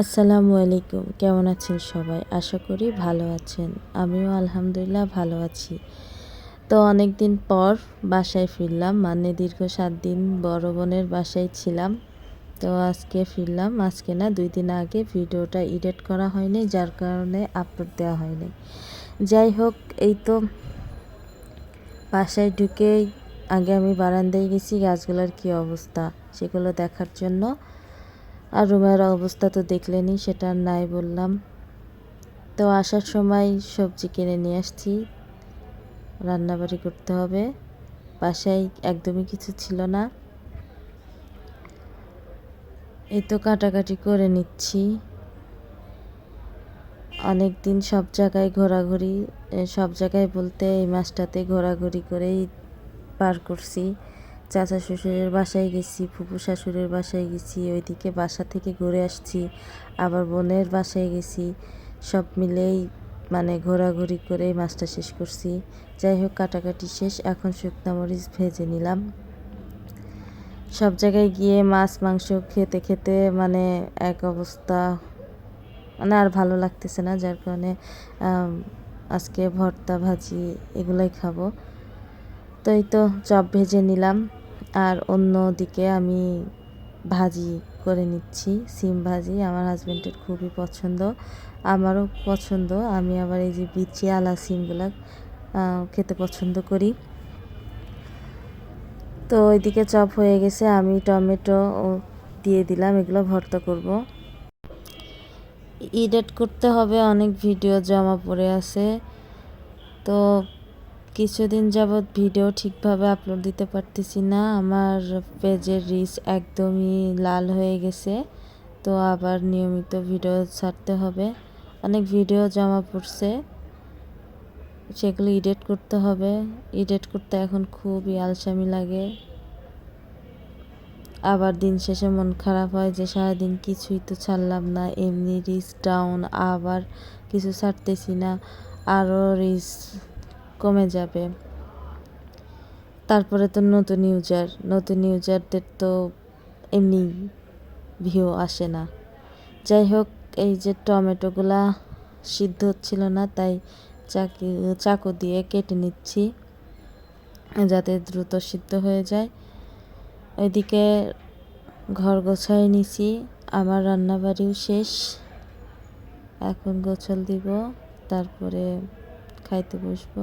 আসসালামু আলাইকুম, কেমন আছেন সবাই? আশা করি ভালো আছেন। আমিও আলহামদুলিল্লাহ ভালো আছি। তো অনেক দিন পর বাসায় ফিরলাম মানে দীর্ঘ সাত দিন বড় বোনের বাসায় ছিলাম। তো আজকে ফিরলাম, আজকে না দুই দিন আগে ভিডিওটা এডিট করা হয়নি, যার কারণে আপলোড দেওয়া হয়নি। যাই হোক, এই তো বাসায় ঢুকেই আগে আমি বারান্দায় গেছি, গাছগুলোর কী অবস্থা সেগুলো দেখার জন্য। আর রুমের অবস্থা তো দেখলেনি সেটা নাই বললাম। তো আসার সময় সবজি কিনে নিয়ে আসছি। রান্নাবাড়ি করতে হবে। বাসায় একদমই কিছু ছিল না। এই তো কাটাকাটি করে নিচ্ছি। অনেক দিন সব জায়গায় ঘোরাঘুরি সব জায়গায় বলতে এই মাসটাতে ঘোরাঘুরি করেই পার করছি। চাচা শ্বশুরের বাসায় গেছি, ফুপু শাশুড়ের বাসায় গেছি, ওইদিকে বাসা থেকে ঘুরে আসছি, আবার বোনের বাসায় গেছি, সব মিলেই মানে ঘোরাঘুরি করে মাছটা শেষ করছি। যাই হোক, কাটাকাটি শেষ, এখন শুকনা মরিচ ভেজে নিলাম। সব জায়গায় গিয়ে মাছ, মাংস খেতে খেতে মানে এক অবস্থা মানে আর ভালো লাগতেছে না, যার কারণে আজকে ভর্তা ভাজি এগুলাই খাব। তো এই তো, চপ ভেজে নিলাম। আর অন্য দিকে আমি ভাজি করে নিচ্ছি, সিম ভাজি। আমার হাজব্যান্ডের খুবই পছন্দ, আমারও পছন্দ। আমি আবার এই যে বিচি আলা সিমগুলো খেতে পছন্দ করি। তো ওইদিকে চপ হয়ে গেছে, আমি টমেটো দিয়ে দিলাম, এগুলো ভর্তা করব। এডিট করতে হবে, অনেক ভিডিও জমা পড়ে আছে। তো কিছুদিন যাবৎ ভিডিও ঠিকভাবে আপলোড দিতে পারতেছি না। আমার পেজের রিচ একদমই লাল হয়ে গেছে। তো আবার নিয়মিত ভিডিও ছাড়তে হবে। অনেক ভিডিও জমা পড়ছে। সেগুলো এডিট করতে হবে। এডিট করতে এখন খুবই আলসামি লাগে। আবার দিন শেষে মন খারাপ হয় যে সারাদিন কিছুই তো ছাড়লাম না। এমনি রিচ ডাউন আবার কিছু ছাড়তেছি না। আরও রিচ কমে যাবে। তারপরে তো নতুন ইউজার নতুন ইউজারদের তো এমনি ভিউ আসে না। যাই হোক, এই যে টমেটোগুলা সিদ্ধ হচ্ছিল না, তাই চাকি, চাকু দিয়ে কেটে নিচ্ছি, যাতে দ্রুত সিদ্ধ হয়ে যায়। ওইদিকে ঘর গোছায় নিছি, আমার রান্নাবাড়িও শেষ। এখন গোছল দিব, তারপরে খাইতে বসবো।